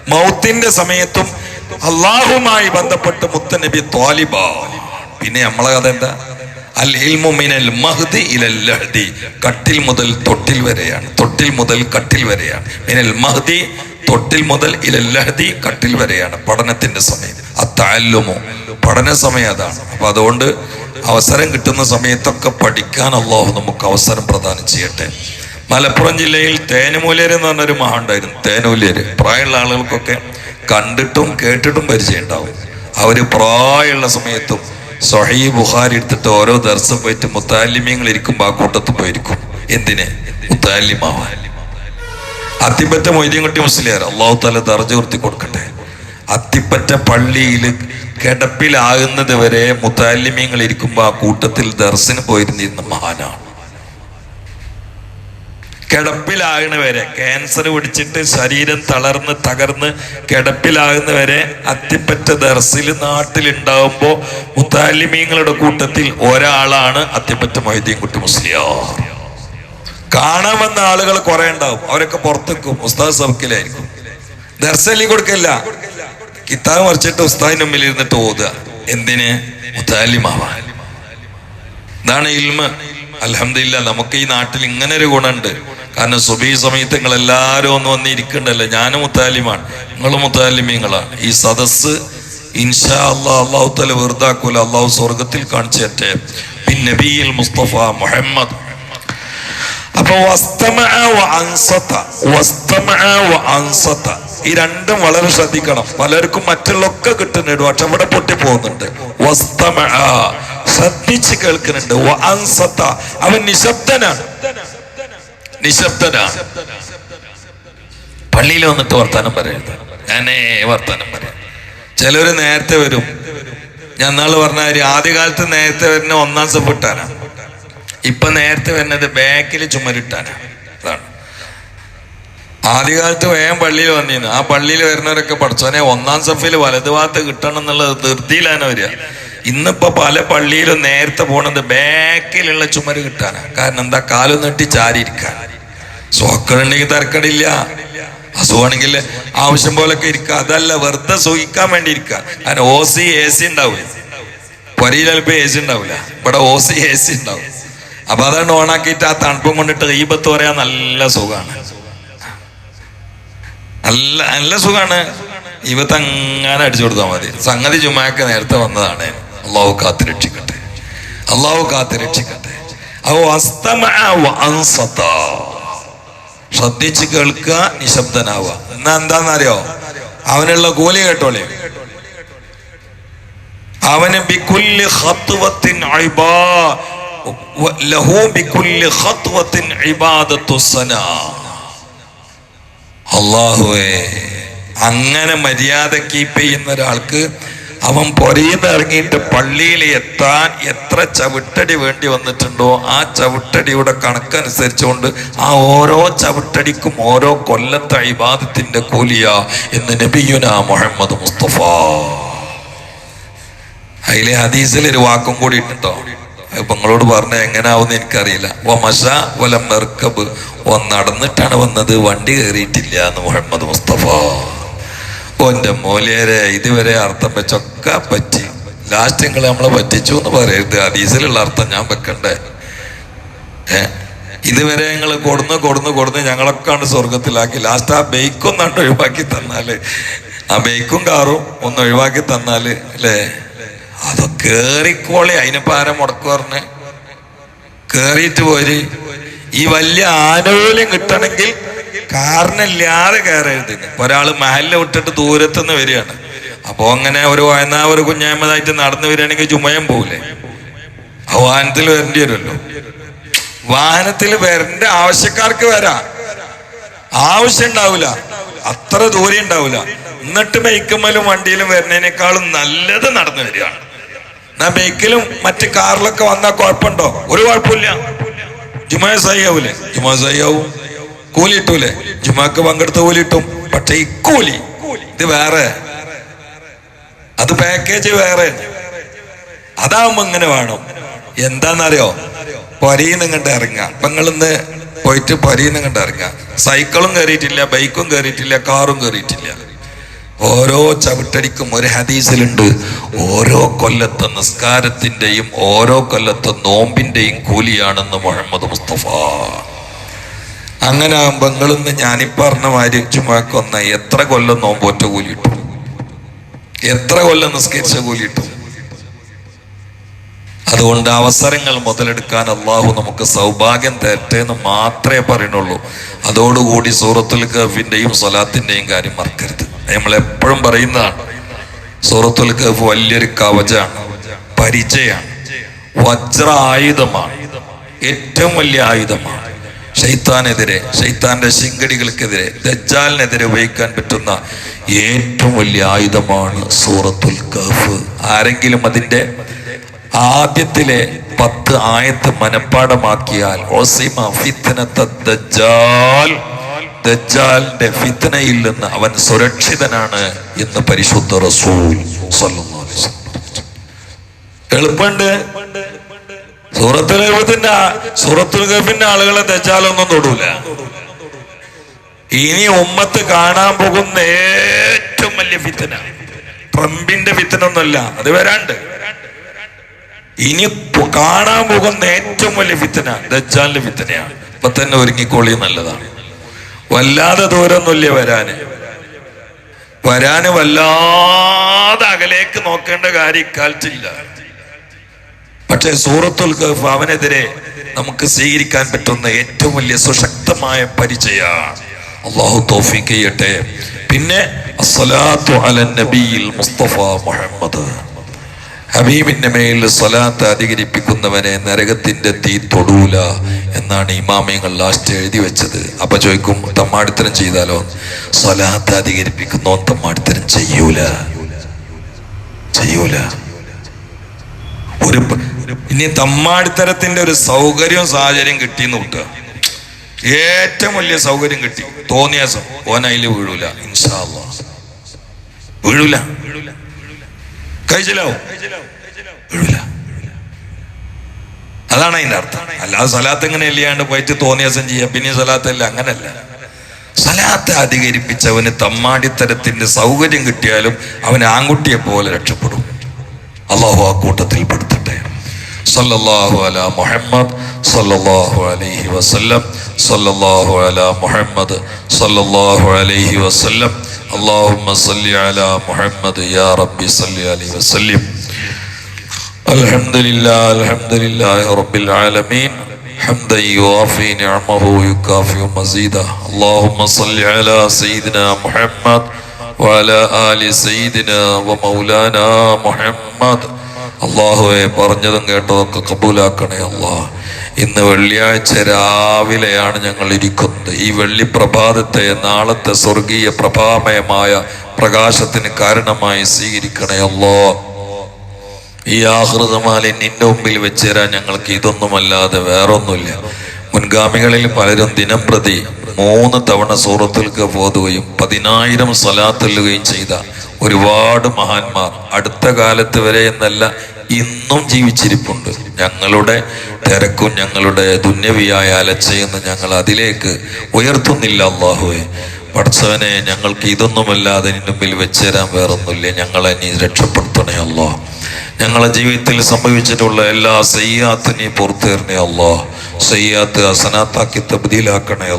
മൗത്തിന്റെ സമയത്തും അള്ളാഹുമായി ബന്ധപ്പെട്ട് മുത്തനബി ത്വാലിബ. പിന്നെ നമ്മളെ കഥ എന്താ? അൽ ഇൽമു മിനൽ മഹ്ദി ഇലൽ ലഹ്ദി. കട്ടിൽ മുതൽ തൊട്ടിൽ വരെയാണ്. തൊട്ടിൽ മുതൽ കട്ടിൽ വരെയാണ്. മിനൽ മഹ്ദി തൊട്ടിൽ മുതൽ ഇലൽ ലഹ്ദി കട്ടിൽ വരെയാണ് പഠനത്തിന്റെ സമയം. അത്താലുമോ പഠന സമയം അതാണ്. അപ്പൊ അതുകൊണ്ട് അവസരം കിട്ടുന്ന സമയത്തൊക്കെ പഠിക്കാൻ അള്ളാഹു നമുക്ക് അവസരം പ്രദാനം ചെയ്യട്ടെ. മലപ്പുറം ജില്ലയിൽ തേനുമൂലേര് എന്ന് പറഞ്ഞൊരു മഹാണ്ടായിരുന്നു തേനൂലേര് പ്രായമുള്ള ആളുകൾക്കൊക്കെ കണ്ടിട്ടും കേട്ടിട്ടും പരിചയം ഉണ്ടാവും അവർ പ്രായമുള്ള സമയത്തും സൊഹീ ബുഹാരി എടുത്തിട്ട് ഓരോ ദർശം പോയിട്ട് മുത്താലിമ്യങ്ങൾ ഇരിക്കുമ്പോൾ ആ കൂട്ടത്ത് പോയിരിക്കും. എന്തിന്? മുത്താലിമാവാൻ അത്തിപ്പറ്റ മൊയ്തീൻകുട്ടി മുസ്ലിയാർ അള്ളാഹു താല ദർജ ഉയർത്തി കൊടുക്കട്ടെ. അത്തിപ്പറ്റ പള്ളിയിൽ കിടപ്പിലാകുന്നത് വരെ മുത്താലിമ്യങ്ങൾ ഇരിക്കുമ്പോൾ ആ കൂട്ടത്തിൽ ദർശന് പോയിരുന്നിരുന്ന മഹാനാണ്. കിടപ്പിലാകുന്ന ക്യാൻസർ പിടിച്ചിട്ട് ശരീരം തളർന്ന് തകർന്ന് കിടപ്പിലാകുന്ന വരെ അത്തിപ്പറ്റ ദർസിൽ നാട്ടിലുണ്ടാവുമ്പോ മുത്താലിമീങ്ങളുടെ കൂട്ടത്തിൽ ഒരാളാണ് അത്തിപ്പറ്റ മൊയ്തീൻകുട്ടി മുസ്ലിയാർ കാണാൻ വന്ന ആളുകൾ കുറെ ഉണ്ടാവും. അവരൊക്കെ പുറത്തേക്കും ഉസ്താദ് സബക്കിലായിരിക്കും ദർശലി കൊടുക്കില്ല. കിതാബ് മറിച്ചിട്ട് ഉസ്താദിന്റെ മുമ്പിൽ ഇരുന്നിട്ട് ഓതുക. എന്തിന്? മുത്താലിമാവാൻ ഇതാണ് ഇൽമ. അലഹമില്ല നമുക്ക് ഈ നാട്ടിൽ ഇങ്ങനെ ഒരു ഗുണമുണ്ട്. കാരണം സുബീ സമയത്ത് നിങ്ങൾ എല്ലാവരും ഒന്ന് വന്നിരിക്കണ്ടല്ലോ? ഞാനും മുത്താലിമാണ്. നിങ്ങൾ മുത്താലിമീങ്ങളാണ്. ഈ സദസ് ഇൻഷാ അള്ളാഹ് അള്ളാഹു തല വെറുതാക്കൂല. അള്ളാഹു സ്വർഗത്തിൽ കാണിച്ചേറ്റെ പിന്നെ മുസ്തഫ മുഹമ്മദ്. അപ്പൊ. ഈ രണ്ടും വളരെ ശ്രദ്ധിക്കണം. പലർക്കും മറ്റുള്ളൊക്കെ കിട്ടുന്നുണ്ട് പക്ഷെ അവിടെ പൊട്ടി പോകുന്നുണ്ട്. ശ്രദ്ധിച്ച് കേൾക്കുന്നുണ്ട്. അവൻ നിശബ്ദനാണ്. നിശബ്ദനാണ് പള്ളിയിൽ വന്നിട്ട് വർത്താനം പറയരുത്. ഞാനേ വർത്താനം പറയാം. ചിലർ നേരത്തെ വരും. ഞാൻ നാൾ പറഞ്ഞ ആദ്യകാലത്ത് നേരത്തെ വരുന്ന ഒന്നാം സഫ് ഇപ്പൊ നേരത്തെ വരുന്നത് ബാക്കിൽ ചുമരിട്ടാനാ അതാണ്. ആദ്യകാലത്ത് വേഗം പള്ളിയിൽ വന്നിരുന്നു ആ പള്ളിയിൽ വരുന്നവരൊക്കെ പഠിച്ചോനെ ഒന്നാം സഫിൽ വലതുഭാഗത്ത് കിട്ടണം എന്നുള്ളത് ധൃതിയിലാണ് വരിക. ഇന്നിപ്പോ പല പള്ളിയിലും നേരത്തെ പോണത് ബാക്കിലുള്ള ചുമര് കിട്ടാനാ. കാരണം എന്താ? കാലൊന്നിട്ട് നീട്ടി ചാരിയിരിക്കാൻ സോക്കറുണ്ടെങ്കിൽ തരക്കടില്ല അസുഖമാണെങ്കിൽ ആവശ്യം പോലൊക്കെ ഇരിക്കുക. അതല്ല വെറുതെ സുഖിക്കാൻ വേണ്ടി ഇരിക്കുക. അങ്ങനെ ഓ സി എ സി ഉണ്ടാവില്ല പൊരയിൽ ചിലപ്പോൾ എ സി ഉണ്ടാവില്ല ഇവിടെ ഓ സി എ സി ഉണ്ടാവും. അപ്പൊ അതാണ് ഓണാക്കിയിട്ട് ആ തണുപ്പും കൊണ്ടിട്ട് ഈപത്ത് പറയാൻ നല്ല സുഖമാണ്. നല്ല നല്ല സുഖമാണ്. ഈപത്ത് അങ്ങനെ അടിച്ചു കൊടുത്താൽ മതി. സംഗതി ചുമയൊക്കെ നേരത്തെ വന്നതാണ്. അള്ളാഹു കാത്ത് രക്ഷിക്കട്ടെ അള്ളാഹു കാത്ത് രക്ഷിക്കട്ടെ അവ വഅൻസത. ശ്രദ്ധിച്ച് കേൾക്കുക നിശബ്ദനാവുക. എന്നാ എന്താന്നറിയോ? അവനുള്ള കൂലി കേട്ടോളെ. അവന് ബിക്കുല്ലി ലഹു അള്ളാഹുവേ അങ്ങനെ മര്യാദ കീപ്പ് ചെയ്യുന്ന ഒരാൾക്ക് അവൻ പൊരയിന്ന് ഇറങ്ങിയിട്ട് പള്ളിയിൽ എത്താൻ എത്ര ചവിട്ടടി വേണ്ടി വന്നിട്ടുണ്ടോ ആ ചവിട്ടടിയുടെ കണക്കനുസരിച്ചുകൊണ്ട് ആ ഓരോ ചവിട്ടടിക്കും ഓരോ കൊല്ലത്തെ ഇബാദത്തിന്റെ കൂലിയ എന്ന് നബിയുന മുഹമ്മദ് മുസ്തഫ. അതിലെ ഹദീസിൽ ഒരു വാക്കും കൂടി ഇട്ടുണ്ടോ ഇപ്പൊ പറഞ്ഞ എങ്ങനാവുന്ന എനിക്കറിയില്ല. വമശ വലം മെർക്കബ് നടന്നിട്ടാണ് വന്നത് വണ്ടി കയറിയിട്ടില്ല എന്ന് മുഹമ്മദ് മുസ്തഫ. ഓന്റെ മോലിയരെ ഇതുവരെ അർത്ഥം വെച്ചൊക്കെ പറ്റി. ലാസ്റ്റ് നിങ്ങൾ നമ്മളെ പറ്റിച്ചു എന്ന് പറയരുത്. ഹദീസിലുള്ള അർത്ഥം ഞാൻ വെക്കണ്ടേ? ഏ? ഇതുവരെ ഞങ്ങൾ കൊടുന്ന് കൊടുന്ന് കൊടുന്ന് ഞങ്ങളൊക്കെയാണ് സ്വർഗത്തിലാക്കി. ലാസ്റ്റ് ആ ബൈക്കൊന്നാണ്ട് ഒഴിവാക്കി തന്നാൽ. ആ ബൈക്കും കാറും ഒന്ന് ഒഴിവാക്കി തന്നാൽ അല്ലേ? അതൊക്കെ കേറിക്കോളി അതിനിപ്പോ പാരം മുടക്കു പറഞ്ഞ്. കേറിയിട്ട് പോര്. ഈ വലിയ ആനുകൂല്യം കിട്ടണമെങ്കിൽ കാരണമില്ലാതെ കയറരുത്. ഒരാൾ മഹലിൽ വിട്ടിട്ട് ദൂരത്തുനിന്ന് വരികയാണ്. അപ്പൊ അങ്ങനെ ഒരു വയനാ ഒരു കുഞ്ഞായ്മതായിട്ട് നടന്നു വരികയാണെങ്കിൽ ചുമയം പോകില്ലേ വാഹനത്തിൽ വരേണ്ടി വരുമല്ലോ. വാഹനത്തിൽ വരേണ്ട ആവശ്യക്കാർക്ക് വരാം. ആവശ്യം ഉണ്ടാവില്ല. അത്ര ദൂരം ഉണ്ടാവില്ല. എന്നിട്ട് ബൈക്കുമ്മലും വണ്ടിയിലും വരുന്നതിനേക്കാളും നല്ലത് നടന്നു വരികയാണ്. എന്നാ ബൈക്കിലും മറ്റു കാറിലൊക്കെ വന്നാൽ കുഴപ്പമുണ്ടോ? ഒരു കുഴപ്പമില്ല. ജുമാ സഹിയാവൂലേ? ജുമാ സഹിയാവും. കൂലി കിട്ടൂലേ ജുമാക്ക് പങ്കെടുത്ത കൂലി കിട്ടും പക്ഷെ ഈ കൂലി ഇത് വേറെ. അത് പാക്കേജ് വേറെ. അതാവുമ്പോ ഇങ്ങനെ വേണം? എന്താന്നറിയോ? പൊരീന്ന് ഇങ്ങോട്ട് ഇറങ്ങാം. അപ്പൊ നിങ്ങളിന്ന് പോയിട്ട് പൊരീന്ന് ഇങ്ങോട്ട് ഇറങ്ങാം. സൈക്കിളും കയറിയിട്ടില്ല ബൈക്കും കയറിയിട്ടില്ല കാറും കയറിയിട്ടില്ല ഓരോ ചവിട്ടടിക്കും ഒരു ഹദീസിലുണ്ട്. ഓരോ കൊല്ലത്തെ നിസ്കാരത്തിന്റെയും ഓരോ കൊല്ലത്തെ നോമ്പിന്റെയും കൂലിയാണെന്ന് മുഹമ്മദ് മുസ്തഫ. അങ്ങനെ ആകുമ്പോ നിങ്ങളിന്ന് ഞാനീ പറഞ്ഞ മാതിരി ചുമക്കൊന്ന എത്ര കൊല്ലം നോമ്പോറ്റ കൂലി കിട്ടും എത്ര കൊല്ലം നിസ്കരിച്ച കൂലി കിട്ടും അതുകൊണ്ട് അവസരങ്ങൾ മുതലെടുക്കാൻ അള്ളാഹു നമുക്ക് സൗഭാഗ്യം തരട്ടെ എന്ന് മാത്രമേ പറയുന്നുള്ളൂ. അതോടുകൂടി സൂറത്തുൽ ഖഫിന്റെയും സ്വലാത്തിന്റെയും കാര്യം മറക്കരുത്. നമ്മൾ എപ്പോഴും പറയുന്നതാണ്. സൂറത്തുൽ കഫ് വലിയൊരു കവചാണ് പരിചയാണ് വജ്ര ആയുധമാണ് ഏറ്റവും വലിയ ആയുധമാണ്. ഷെയ്ത്താനെതിരെ ഷെയ്ത്താന്റെ ശിങ്കടികൾക്കെതിരെ ദജ്ജാലിനെതിരെ ഉപയോഗിക്കാൻ പറ്റുന്ന ഏറ്റവും വലിയ ആയുധമാണ് സൂറത്തുൽ കഫ് ആരെങ്കിലും അതിന്റെ ആദ്യത്തിലെ പത്ത് ആയത്ത് മനഃപ്പാടമാക്കിയാൽ ഫിത്നത്ത ദജ്ജാൽ ദജ്ജാലിന്റെ ഫിത്തനയിൽ നിന്ന് അവൻ സുരക്ഷിതനാണ് എന്ന് പരിശുദ്ധ റസൂൽ. എളുപ്പമുണ്ട് സൂറത്തുൽ എഴുപത്തിന്റെ സൂറത്തുൽ ഗഫിന്റെ ആളുകളെ തെച്ചാലൊന്നും തൊടൂല. ഇനി ഉമ്മത്ത് കാണാൻ പോകുന്ന ഏറ്റവും വലിയ ഫിത്തന. ട്രംപിന്റെ ഫിത്തനൊന്നുമല്ല അത് വരാണ്ട്. ഇനി കാണാൻ പോകുന്ന ഏറ്റവും വലിയ ഫിത്തന ദജാലിന്റെ ഫിത്തനയാണ്. ഇപ്പൊ തന്നെ ഒരുങ്ങിക്കോളി നല്ലതാണ്. വല്ലാതെ ദൂരമൊന്നുമില്ല വരാന്. വരാന് വല്ലാതെ അകലേക്ക് നോക്കേണ്ട കാര്യം ഇക്കാലത്തില്ല പക്ഷേ സൂറത്തുൽ കഫ് അവനെതിരെ നമുക്ക് സ്വീകരിക്കാൻ പറ്റുന്ന ഏറ്റവും വലിയ സുശക്തമായ പരിചയ. അള്ളാഹു തോഫീക്ക് ചെയ്യട്ടെ. പിന്നെ അസ്സലാത്തു അലൻ നബിയിൽ മുസ്തഫ മുഹമ്മദ്. ഹബീബിന്റെ മേൽ സ്വലാത്ത് അധികരിപ്പിക്കുന്നവനെ നരകത്തിന്റെ തീ തൊടൂല എന്നാണ് ഇമാമിയങ്ങൾ ലാസ്റ്റ് എഴുതി വെച്ചത്. അപ്പൊ ചോദിക്കും തമ്മാടിത്തരം ചെയ്താലോ? സ്വലാത്ത് അധികരിപ്പിക്കുന്നോ? തമ്മാടിത്തരം ചെയ്യൂല. ചെയ്യൂല. ഒരു ഇനി തമ്മാടിത്തരത്തിന്റെ ഒരു സൗകര്യവും സാഹചര്യം കിട്ടിയെന്ന് കൂട്ടുക ഏറ്റവും വലിയ സൗകര്യം കിട്ടി. തോന്നിയ അതിൽ വീഴൂല. ഇൻഷാ അല്ലാ വീഴൂല. കഴിച്ചിലാവും. വീഴൂല. അതാണ് അതിന്റെ അർത്ഥം. അല്ലാതെ സലാത്ത് എങ്ങനെ ഇല്ലാണ്ട് പോയിട്ട് തോന്നിയാസം ചെയ്യാം. പിന്നെ സലാത്തല്ല അങ്ങനല്ല. സലാത്ത് അധികരിപ്പിച്ചവന് തമ്മാടിത്തരത്തിന്റെ സൗകര്യം കിട്ടിയാലും അവൻ ആൺകുട്ടിയെ പോലെ രക്ഷപ്പെടും. അള്ളാഹു ആ കൂട്ടത്തിൽ പെടുത്തട്ടെ. صلى الله على محمد صلى الله عليه وسلم. صلى الله على محمد صلى الله عليه وسلم. اللهم صل على محمد يا ربي صل عليه وسلم. الحمد لله الحمد لله رب العالمين. حمدا يوافي نعمه يكافئ مزيدا اللهم صل على سيدنا محمد وعلى آل سيدنا ومولانا محمد. അള്ളാഹുവെ പറഞ്ഞതും കേട്ടതൊക്കെ കബൂലാക്കണേ അള്ളാഹ് ഇന്ന് വെള്ളിയാഴ്ച രാവിലെയാണ് ഞങ്ങൾ ഇരിക്കുന്നത്. ഈ വെള്ളി പ്രഭാതത്തെ നാളത്തെ സ്വർഗീയ പ്രഭാമയമായ പ്രകാശത്തിന് കാരണമായി സ്വീകരിക്കണേ അല്ലോ ഈ ആഹൃതമാലി നിന്റെ മുമ്പിൽ വെച്ചേരാൻ ഞങ്ങൾക്ക് ഇതൊന്നുമല്ലാതെ വേറൊന്നുമില്ല. മുൻഗാമികളിൽ പലരും ദിനംപ്രതി മൂന്ന് തവണ സൂറത്തുൽക്ക് പോതുകയും പതിനായിരം സ്വലാത്തല്ലുകയും ചെയ്ത ഒരുപാട് മഹാന്മാർ. അടുത്ത കാലത്ത് വരെ എന്നല്ല ഇന്നും ജീവിച്ചിരിപ്പുണ്ട്. ഞങ്ങളുടെ തിരക്കും ഞങ്ങളുടെ ദുന്യവിയായ അലച്ചയെന്ന് ഞങ്ങൾ അതിലേക്ക് ഉയർത്തുന്നില്ല അള്ളാഹുവെ പഠിച്ചവനെ ഞങ്ങൾക്ക് ഇതൊന്നുമല്ലാതെ മുമ്പിൽ വെച്ച് തരാൻ വേറൊന്നുമില്ല. ഞങ്ങളെ നീ രക്ഷപ്പെടുത്തണേ അല്ലോ. ഞങ്ങളെ ജീവിതത്തിൽ സംഭവിച്ചിട്ടുള്ള എല്ലാ സയ്യാത്ത് നീ പുറത്തേറിനെ സയ്യാത്ത് അസനാത്താക്കി തബ്ദീലാക്കണേ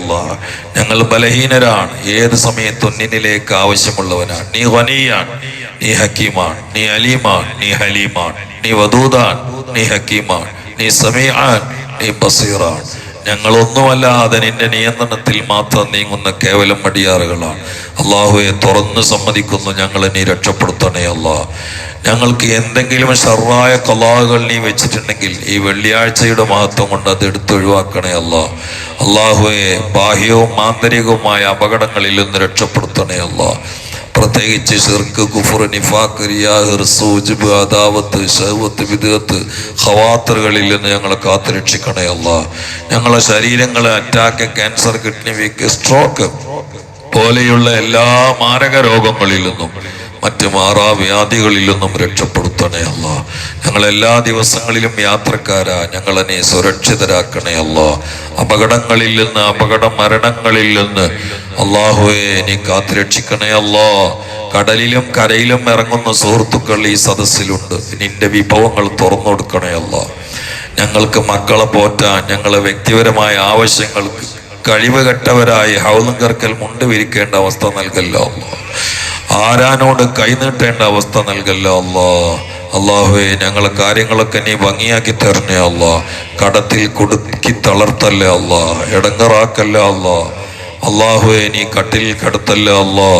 ഞങ്ങൾ ബലഹീനരാണ്. ഏത് സമയത്തും നിന്നിലേക്ക് ആവശ്യമുള്ളവനാണ്. നീ വനിയാണ് നീ ഹക്കീമാണ്. നീ അലീമാണ്. നീ ഹലീമാണ്. നീ വദൂദാൻ നീ ഹക്കീമാണ്. നീ സമീആൻ നീ ബസീറാണ്. ഞങ്ങളൊന്നുമല്ലാതെ നിന്റെ നിയന്ത്രണത്തിൽ മാത്രം നീങ്ങുന്ന കേവലം മടിയാറുകളാണ്. അള്ളാഹുവെ തുറന്ന് സമ്മതിക്കുന്നു ഞങ്ങളെ നീ രക്ഷപ്പെടുത്തണേ അല്ല. ഞങ്ങൾക്ക് എന്തെങ്കിലും ഷർവായ കലാകൾ നീ വെച്ചിട്ടുണ്ടെങ്കിൽ ഈ വെള്ളിയാഴ്ചയുടെ മഹത്വം കൊണ്ട് അത് എടുത്തൊഴിവാക്കണേ അല്ലാ. അള്ളാഹുവെ ബാഹ്യവും ആന്തരികവുമായ അപകടങ്ങളിൽ നിന്ന് രക്ഷപ്പെടുത്തണേ അല്ലാ. പ്രത്യേകിച്ച് ഷിർക്ക് കുഫർ നിഫാഖ് റിയാഹ് സൂജിബ് അദാവത്ത് ഷഹവത്ത് വിദഗത്ത് ഖവാത്തറുകളിൽ നിന്ന് ഞങ്ങളെ കാത്തുരക്ഷിക്കണേ അല്ല. ഞങ്ങളെ ശരീരങ്ങളെ attack cancer kidney weak stroke പോലെയുള്ള എല്ലാ മാരക രോഗങ്ങളിൽ നിന്നും മറ്റ് നിന്നും രക്ഷപ്പെടുത്തണേ അല്ല. ഞങ്ങൾ എല്ലാ ദിവസങ്ങളിലും യാത്രക്കാരാ. ഞങ്ങളെ നീ സുരക്ഷിതരാക്കണേ അല്ല. അപകടങ്ങളിൽ നിന്ന് അപകട മരണങ്ങളിൽ നിന്ന് അള്ളാഹുവെ നീ കാത്തുരക്ഷിക്കണേ അല്ലോ. കടലിലും കരയിലും ഇറങ്ങുന്ന സുഹൃത്തുക്കൾ ഈ സദസ്സിലുണ്ട്. നിന്റെ വിഭവങ്ങൾ തുറന്നു കൊടുക്കണേ അല്ലോ. ഞങ്ങൾക്ക് മക്കളെ പോറ്റാൻ ഞങ്ങളെ വ്യക്തിപരമായ ആവശ്യങ്ങൾക്ക് കഴിവ് കെട്ടവരായി ഹൗലും കറക്കൽ മുണ്ട് വിരിക്കേണ്ട അവസ്ഥ നൽകല്ലോ ആരാനോട് കൈനീട്ടേണ്ട അവസ്ഥ നൽകല്ല അല്ലോ അള്ളാഹുവെ ഞങ്ങൾ കാര്യങ്ങളൊക്കെ നീ ഭംഗിയാക്കി തരണേ അല്ലോ കടത്തിൽ കൊടുക്കി തളർത്തല്ലേ അല്ലോ ഇടങ്ങറാക്കല്ല അല്ലോ അള്ളാഹുവെ നീ കട്ടിൽ കടത്തല്ലേ അല്ലോ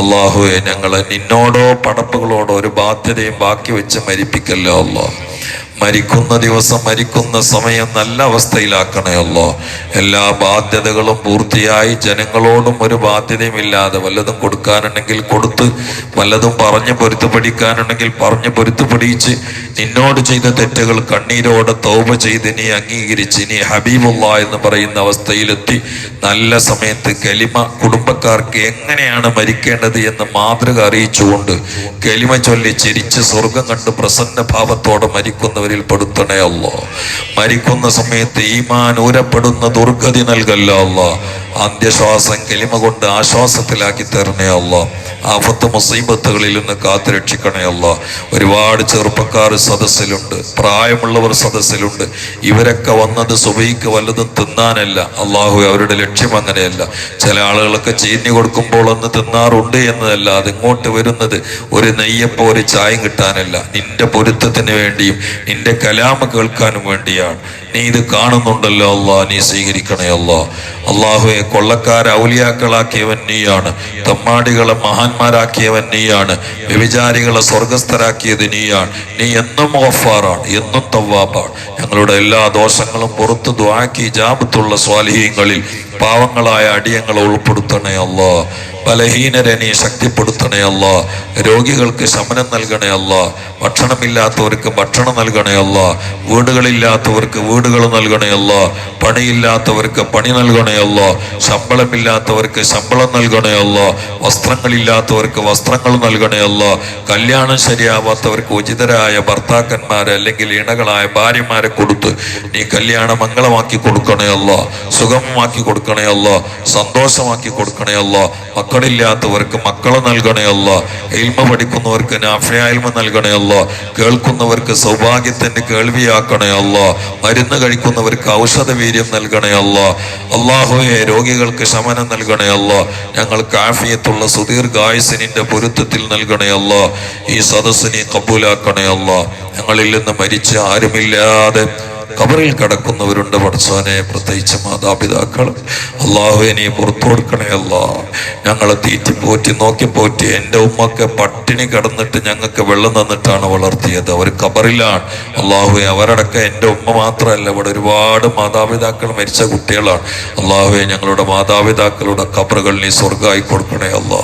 അള്ളാഹുവെ ഞങ്ങളെ നിന്നോടോ പടപ്പുകളോടോ ഒരു ബാധ്യതയും ബാക്കി വെച്ച് മരിപ്പിക്കല്ലോ അല്ലോ മരിക്കുന്ന ദിവസം മരിക്കുന്ന സമയം നല്ല അവസ്ഥയിലാക്കണേ അല്ലോ എല്ലാ ബാധ്യതകളും പൂർത്തിയായി ജനങ്ങളോടും ഒരു ബാധ്യതയും ഇല്ലാതെ വല്ലതും കൊടുക്കാനുണ്ടെങ്കിൽ കൊടുത്ത് വല്ലതും പറഞ്ഞ് പൊരുത്ത് പഠിക്കാനുണ്ടെങ്കിൽ പറഞ്ഞ് പൊരുത്ത് പഠിച്ച് നിന്നോട് ചെയ്ത തെറ്റുകൾ കണ്ണീരോടെ തൗബ ചെയ്ത് നീ അംഗീകരിച്ച് നീ ഹബീബുള്ള എന്ന് പറയുന്ന അവസ്ഥയിലെത്തി നല്ല സമയത്ത് കലിമ കുടുംബക്കാർക്ക് എങ്ങനെയാണ് മരിക്കേണ്ടത് എന്ന് മാതൃക അറിയിച്ചുകൊണ്ട് കലിമ ചൊല്ലി ചിരിച്ച് സ്വർഗം കണ്ട് പ്രസന്ന ഭാവത്തോടെ മരിക്കുന്നവരിൽ പെടുത്തണേ അല്ലോ മരിക്കുന്ന സമയത്ത് ഈമാൻ ഊരപ്പെടുന്ന ദുർഗതി നൽകല്ല അല്ലോ അന്ത്യശ്വാസം കെളിമ കൊണ്ട് ആശ്വാസത്തിലാക്കി തരണേ അല്ലോ ആഫത്ത് മുസീബത്തുകളിൽ നിന്ന് കാത്തു രക്ഷിക്കണേ അല്ലോ ഒരുപാട് ചെറുപ്പക്കാർ സദസ്സിലുണ്ട്. പ്രായമുള്ളവർ സദസ്സിലുണ്ട്. ഇവരൊക്കെ വന്നത് സുബൈക്ക് വല്ലതും തിന്നാനല്ല. അള്ളാഹു അവരുടെ ലക്ഷ്യം അങ്ങനെയല്ല. ചില ആളുകളൊക്കെ ചീഞ്ഞു കൊടുക്കുമ്പോൾ ഒന്ന് തിന്നാറുണ്ട് എന്നതല്ല. അത് ഇങ്ങോട്ട് വരുന്നത് ഒരു നെയ്യപ്പോ ഒരു ചായം കിട്ടാനല്ല. നിന്റെ പൊരുത്തത്തിന് വേണ്ടിയും നിന്റെ കലാമ കേൾക്കാനും വേണ്ടിയാണ്. നീ ഇത് കാണുന്നുണ്ടല്ലോ അള്ളാ നീ സ്വീകരിക്കണേ അല്ലാ അള്ളാഹുവെ കൊള്ളക്കാര ഔലിയാക്കളാക്കിയവൻ നീയാണ്. തമ്മാടികളെ മഹാന്മാരാക്കിയവൻ നീയാണ്. വ്യഭിചാരികളെ സ്വർഗസ്ഥരാക്കിയത് നീയാണ്. നീ എന്നും ഓഫാറാണ് എന്നും തവ്വാബാണ്. ഞങ്ങളുടെ എല്ലാ ദോഷങ്ങളും പുറത്ത് ദ്വാക്കി ജാപത്തുള്ള സ്വാലിഹ്യങ്ങളിൽ പാവങ്ങളായ അടിയങ്ങളെ ഉൾപ്പെടുത്തണേ അല്ലാ ബലഹീനരെ നീ ശക്തിപ്പെടുത്തണേ അല്ല. രോഗികൾക്ക് ശമനം നൽകണേ അല്ല. ഭക്ഷണമില്ലാത്തവർക്ക് ഭക്ഷണം നൽകണേ അല്ല. വീടുകളില്ലാത്തവർക്ക് വീടുകൾ നൽകണേ അല്ല. പണിയില്ലാത്തവർക്ക് പണി നൽകണേ അല്ല. ശമ്പളമില്ലാത്തവർക്ക് ശമ്പളം നൽകണേ അല്ല. വസ്ത്രങ്ങളില്ലാത്തവർക്ക് വസ്ത്രങ്ങൾ നൽകണേ അല്ല. കല്യാണം ശരിയാവാത്തവർക്ക് ഉചിതരായ ഭർത്താക്കന്മാരെ അല്ലെങ്കിൽ ഇണകളായ ഭാര്യമാരെ കൊടുത്ത് നീ കല്യാണം മംഗളമാക്കി കൊടുക്കണേ അല്ല. സുഗമമാക്കി കൊടുക്കണേ അല്ല. സന്തോഷമാക്കി കൊടുക്കണേ അല്ല. മക്കളില്ലാത്തവർക്ക് മക്കളെ നൽകണേ എൽമ പഠിക്കുന്നവർക്ക് നാഫയാൽമ നൽകണേ അല്ല. കേൾക്കുന്നവർക്ക് സൗഭാഗ്യത്തിന്റെ കേൾവിയാക്കണേ അല്ല. മരുന്ന് കഴിക്കുന്നവർക്ക് ഔഷധ വീര്യം നൽകണേ അള്ളാഹുയെ രോഗികൾക്ക് ശമനം നൽകണേ ഞങ്ങൾ ഞങ്ങൾക്ക് ആഫിയത്തുള്ള സുദീർഘായുസിനിന്റെ പൊരുത്തത്തിൽ നൽകണേ അല്ല. ഈ സദസ്സിനെ കബൂലാക്കണേ അല്ല. ഞങ്ങളിൽ നിന്ന് മരിച്ച ആരുമില്ലാതെ കബറിൽ കിടക്കുന്നവരുണ്ട് പഠിച്ചവനെ പ്രത്യേകിച്ച് മാതാപിതാക്കൾ. അള്ളാഹു നീ പുറത്തു കൊടുക്കണേ അല്ല. ഞങ്ങളെ തീറ്റി പോറ്റി നോക്കി പോറ്റി എന്റെ ഉമ്മക്ക് പട്ടിണി കിടന്നിട്ട് ഞങ്ങൾക്ക് വെള്ളം തന്നിട്ടാണ് വളർത്തിയത്. അവർ കബറിലാണ്. അള്ളാഹുവെ അവരടക്കം എന്റെ ഉമ്മ മാത്രമല്ല ഇവിടെ ഒരുപാട് മാതാപിതാക്കൾ മരിച്ച കുട്ടികളാണ്. അള്ളാഹുവെ ഞങ്ങളുടെ മാതാപിതാക്കളുടെ കബറുകൾ നീ സ്വർഗമായി കൊടുക്കണേ അല്ല.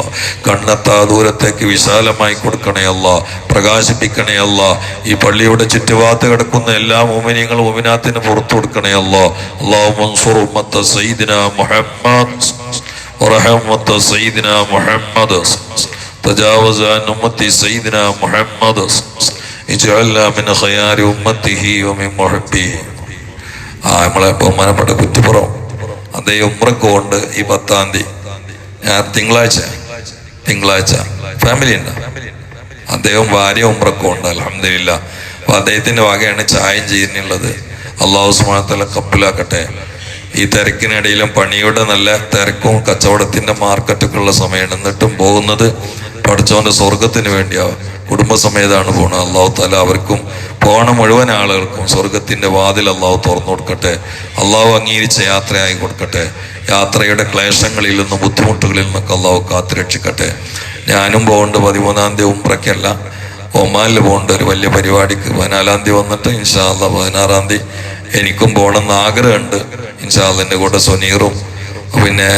കണ്ണെത്താ ദൂരത്തേക്ക് വിശാലമായി കൊടുക്കണേ അല്ല. പ്രകാശിപ്പിക്കണേ അല്ല. ഈ പള്ളിയുടെ ചുറ്റുപാത്ത് കിടക്കുന്ന എല്ലാ മോമിനിയങ്ങളും മോമിനാത്തിന് പുറത്തു കൊടുക്കണേ അല്ല അള്ളാഹു മൻസൂർ ഉമ്മത്ത് സയ്യിദിന മുഹമ്മദ് ورحمة سيدنا محمد تجاوز عن أمتي سيدنا محمد اجعلنا من خيار أمته ومن محبه ആ നമ്മളെ ബഹുമാനപ്പെട്ട കുറ്റിപ്പുറം അതേ ഉമ്രക്ക് കൊണ്ട് ഈ പത്താം തീയതി ഞാൻ തിങ്കളാഴ്ച തിങ്കളാഴ്ച ഫാമിലി ഉണ്ട് അദ്ദേഹം ഭാര്യ ഉമ്രക്കും ഉണ്ട് അലഹമില്ല അപ്പൊ അദ്ദേഹത്തിന്റെ വകയാണ് ചായം ചെയ്യുന്നുള്ളത് അള്ളാഹു സുബാനത്തല കപ്പിലാക്കട്ടെ. ഈ തിരക്കിനിടയിലും പണിയുടെ നല്ല തിരക്കും കച്ചവടത്തിന്റെ മാർക്കറ്റൊക്കെ ഉള്ള സമയമാണ് എന്നിട്ടും പോകുന്നത് പഠിച്ചവന്റെ സ്വർഗത്തിന് വേണ്ടിയാവും. കുടുംബസമേതാണ് പോണത്. അള്ളാഹു തല അവർക്കും പോണ മുഴുവൻ ആളുകൾക്കും സ്വർഗത്തിന്റെ വാതിൽ അള്ളാഹു തുറന്നു കൊടുക്കട്ടെ. അള്ളാഹു അംഗീകരിച്ച യാത്രയായി കൊടുക്കട്ടെ. യാത്രയുടെ ക്ലേശങ്ങളിൽ നിന്നും ബുദ്ധിമുട്ടുകളിൽ നിന്നൊക്കെ അള്ളാഹു കാത്തുരക്ഷിക്കട്ടെ. ഞാനും പോകേണ്ട പതിമൂന്നാം തീയതി ഉംറയ്ക്കല്ല. ഒമാനിൽ പോകേണ്ട ഒരു വലിയ പരിപാടിക്ക് പതിനാലാം തീയതി വന്നിട്ട് ഇൻഷാല്ല പതിനാറാം തീയതി എനിക്കും പോകണമെന്ന് ആഗ്രഹമുണ്ട്. ഇൻഷാല്ല എന്റെ കൂടെ സുനീറും പിന്നെ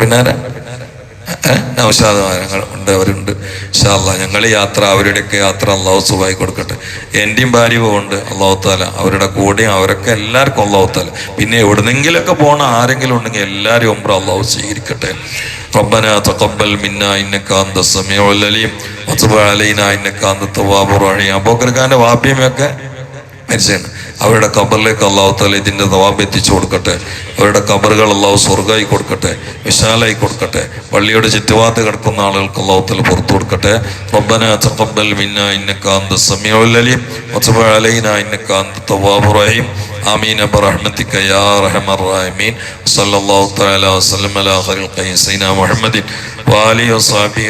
പിന്നാര (laughs) നൗഷാദ് ഉണ്ട് അവരുണ്ട് ഇൻഷാല്ല ഞങ്ങൾ യാത്ര അവരുടെയൊക്കെ യാത്ര അള്ളാഹു സുഖമായി കൊടുക്കട്ടെ എൻ്റെയും ഭാര്യയും ഉണ്ട് അള്ളാഹു താല അവരുടെ കൂടെയും അവരൊക്കെ എല്ലാവർക്കും അള്ളാഹു താല പിന്നെ എവിടുന്നെങ്കിലൊക്കെ പോണ ആരെങ്കിലും ഉണ്ടെങ്കിൽ എല്ലാവരും ഉംറ അള്ളാഹു സ്വീകരിക്കട്ടെ ربنا تقبل منا انك انت السميع العليم وتب علينا انك انت التواب الرحيم അബൂബക്കർ ഖാന്റെ വാപ്യമൊക്കെ മരിച്ചാണ് അവരുടെ കബറിലേക്ക് അള്ളാഹു താല ഇതിന്റെ നവാബ് എത്തിച്ചു കൊടുക്കട്ടെ അവരുടെ കബറുകൾ അള്ളാഹു സ്വർഗമായി കൊടുക്കട്ടെ വിശാലായി കൊടുക്കട്ടെ പള്ളിയുടെ ചുറ്റുപാത്ത് കിടക്കുന്ന ആളുകൾക്ക് അള്ളാഹു താല പുറത്തു കൊടുക്കട്ടെ ربنا تقبل منا انك انت السميع العليم وتب علينا انك انت التواب الرحيم آمين برحمتك يا أرحم الراحمين صلى الله تعالى وسلم على خير القيم سيدنا محمد وآله وصحبه